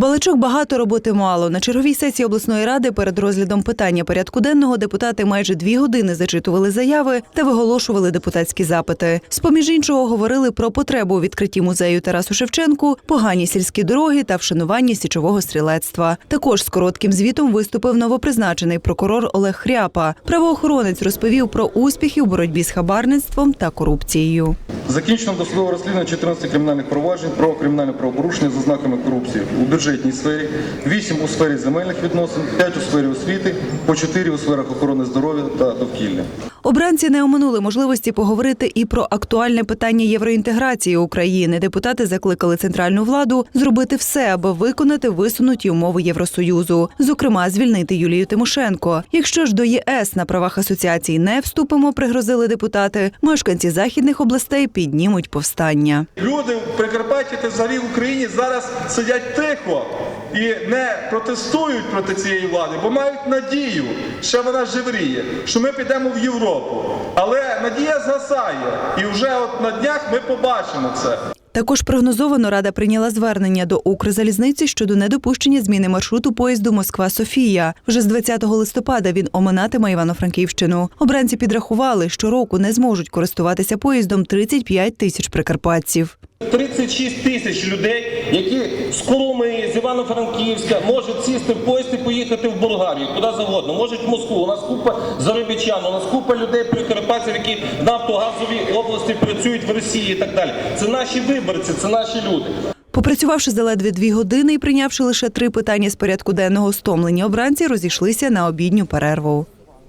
Балачок багато роботи мало. На черговій сесії обласної ради перед розглядом питання порядку денного депутати майже дві години зачитували заяви та виголошували депутатські запити. З поміж іншого говорили про потребу у відкритті музею Тарасу Шевченку, погані сільські дороги та вшануванні січового стрілецтва. Також з коротким звітом виступив новопризначений прокурор Олег Хряпа. Правоохоронець розповів про успіхи у боротьбі з хабарництвом та корупцією. Закінчено досудове розслідування 14 кримінальних проваджень про кримінальне правопорушення за знаками корупції у бюджетній сфері, 8 у сфері земельних відносин, 5 у сфері освіти, по 4 у сферах охорони здоров'я та довкілля. Обранці не оминули можливості поговорити і про актуальне питання євроінтеграції України. Депутати закликали центральну владу зробити все, аби виконати висунуті умови Євросоюзу, зокрема звільнити Юлію Тимошенко. Якщо ж до ЄС на правах асоціації не вступимо, пригрозили депутати. Мешканці західних областей піднімуть повстання. Люди в Прикарпатті та взагалі в Україні зараз сидять тихо і не протестують проти цієї влади, бо мають надію, ще вона живріє, що ми підемо в Європу. Але надія згасає, і вже от на днях ми побачимо це. Також прогнозовано рада прийняла звернення до Укрзалізниці щодо недопущення зміни маршруту поїзду Москва-Софія. Вже з 20 листопада він оминатиме Івано-Франківщину. Обранці підрахували, що року не зможуть користуватися поїздом 35 тисяч прикарпатців. 36 тисяч людей, які з Коломиї, з Івано-Франківська можуть сісти в поїзд і поїхати в Болгарію, куди завгодно, можуть в Москву. У нас купа заробітчан, у нас купа людей прикарпатців, які в нафтогазовій області працюють в Росії і так далі. Це наші виборці, це наші люди. Попрацювавши заледве дві години і прийнявши лише три питання з порядку денного стомлені обранці, розійшлися на обідню перерву.